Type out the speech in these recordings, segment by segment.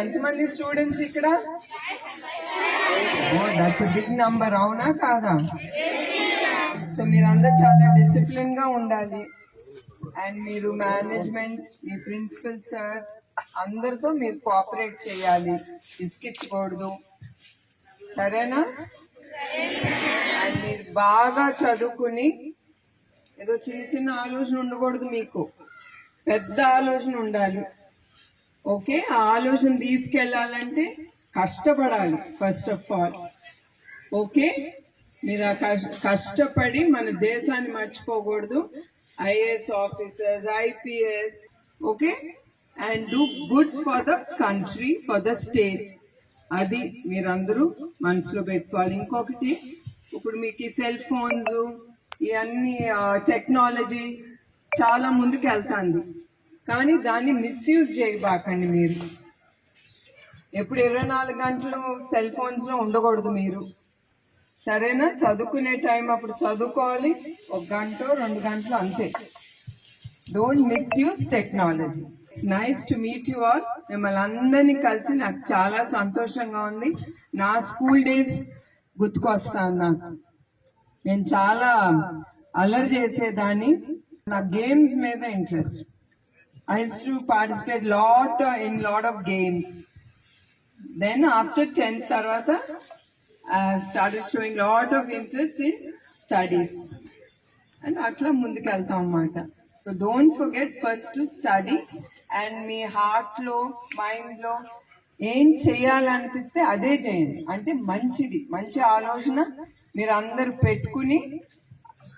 ఎంతమంది స్టూడెంట్స్ ఇక్కడ that's big number అవునా కాదా సో మీరందరూ చాలా డిసిప్లిన్ గా ఉండాలి అండ్ మీరు మేనేజ్మెంట్ మీ ప్రిన్సిపల్ సార్ అందరితో మీరు కోఆపరేట్ చేయాలి ఇసుకిచ్చకూడదు సరేనా అండ్ మీరు బాగా చదువుకుని ఏదో చిన్న చిన్న ఆలోచన ఉండకూడదు మీకు పెద్ద ఆలోచన ఉండాలి ఓకే ఆ ఆలోచన తీసుకెళ్లాలంటే కష్టపడాలి ఫస్ట్ ఆఫ్ ఆల్ ఓకే మీరు ఆ కష్టపడి మన దేశాన్ని మర్చిపోకూడదు IAS officers IPS okay and do good for the country for the state అది మీరందరూ మనసులో పెట్టుకోవాలి ఇంకొకటి ఇప్పుడు మీకు ఈ సెల్ ఫోన్స్ ఇవన్నీ టెక్నాలజీ చాలా ముందుకు వెళ్తాను కానీ దాన్ని మిస్యూజ్ చేయబాకండి మీరు ఎప్పుడు ఇరవై నాలుగు గంటలు సెల్ ఫోన్స్లో ఉండకూడదు మీరు సరేనా చదువుకునే టైం అప్పుడు చదువుకోవాలి ఒక గంట రెండు గంటలు అంతే don't misuse technology nice to meet you all మిమ్మల్ని అందరినీ కలిసి నాకు చాలా సంతోషంగా ఉంది నా స్కూల్ డేస్ గుర్తుకొస్తాను నాకు నేను చాలా అల్లరి చేసేదాన్ని నా గేమ్స్ మీద interest I used to participate lot uh, in lot of games. Then after 10th Tarvata, I started showing lot of interest in studies. And atla mata. So don't forget first to study and me heart మీ mind మైండ్లో ఏం చేయాలనిపిస్తే అదే చేయండి అంటే మంచిది మంచి ఆలోచన మీరు అందరు పెట్టుకుని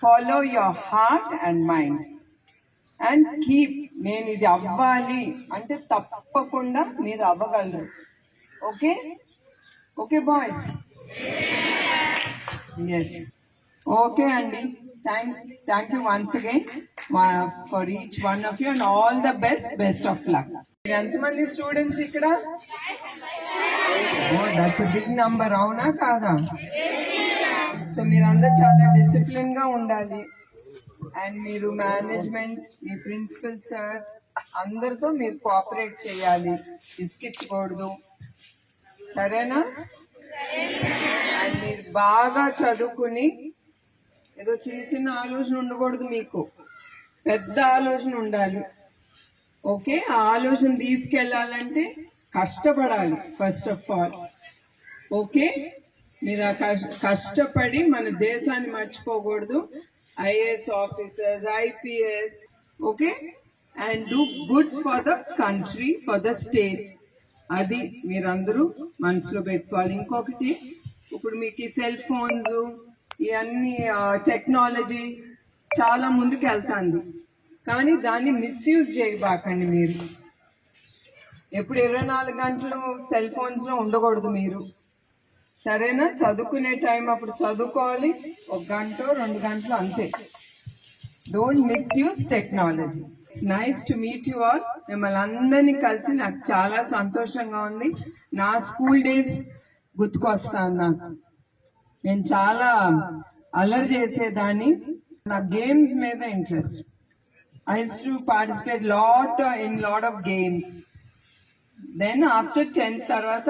follow your heart and mind and keep నేను ఇది అవ్వాలి అంటే తప్పకుండా మీరు అవ్వగలరు okay okay boys yes okay అండి thank thank you once again for each one of you and all the best best of luck ఎంతమంది స్టూడెంట్స్ ఇక్కడ దట్స్ బిగ్ నంబర్ అవునా కాదా సో మీరందరూ చాలా డిసిప్లిన్ గా ఉండాలి అండ్ మీరు మేనేజ్మెంట్ మీ ప్రిన్సిపల్ సార్ అందరితో మీరు కోఆపరేట్ చేయాలి విసిగించకూడదు సరేనా అండ్ మీరు బాగా చదువుకుని ఏదో చిన్న చిన్న ఆలోచన ఉండకూడదు మీకు పెద్ద ఆలోచన ఉండాలి ఓకే ఆ ఆలోచన తీసుకెళ్ళాలంటే కష్టపడాలి ఫస్ట్ ఆఫ్ ఆల్ ఓకే మీరు ఆ కష్టపడి మన దేశాన్ని మర్చిపోకూడదు IAS officers IPS okay and do good for the country for the state అది మీరందరూ మనసులో పెట్టుకోవాలి ఇంకొకటి ఇప్పుడు మీకు ఈ సెల్ ఫోన్స్ ఇవన్నీ టెక్నాలజీ చాలా ముందుకు వెళ్తాంది కానీ దాన్ని మిస్యూజ్ చేయబాకండి మీరు ఎప్పుడు ఇరవై నాలుగు గంటలు సెల్ ఫోన్స్లో ఉండకూడదు మీరు సరేనా చదువుకునే టైం అప్పుడు చదువుకోవాలి ఒక గంట రెండు గంటలు అంతే don't use technology nice to meet you all మిమ్మల్ని అందరినీ కలిసి నాకు చాలా సంతోషంగా ఉంది నా స్కూల్ డేస్ గుర్తుకొస్తాను నాకు నేను చాలా అలర్ చేసేదాన్ని నా గేమ్స్ మీద interest I to participate lot in lot of games then after tenth తర్వాత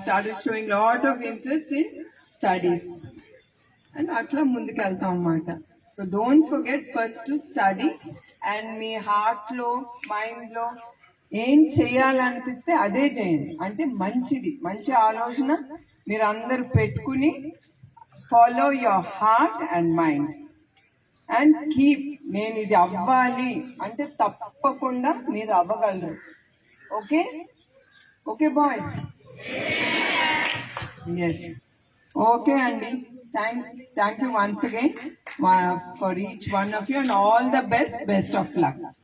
started showing lot of interest in studies and అట్లా ముందుకెళ్తాం అనమాట so don't forget first study and మీ హార్ట్లో మైండ్లో ఏం చేయాలనిపిస్తే అదే చేయండి అంటే మంచిది మంచి ఆలోచన మీరు అందరు పెట్టుకుని follow your heart and mind and keep నేను ఇది అవ్వాలి అంటే తప్పకుండా మీరు అవ్వగలరు okay okay boys Yes. Okay, Andy. Thank you once again uh, for each one of you, and all the best of luck.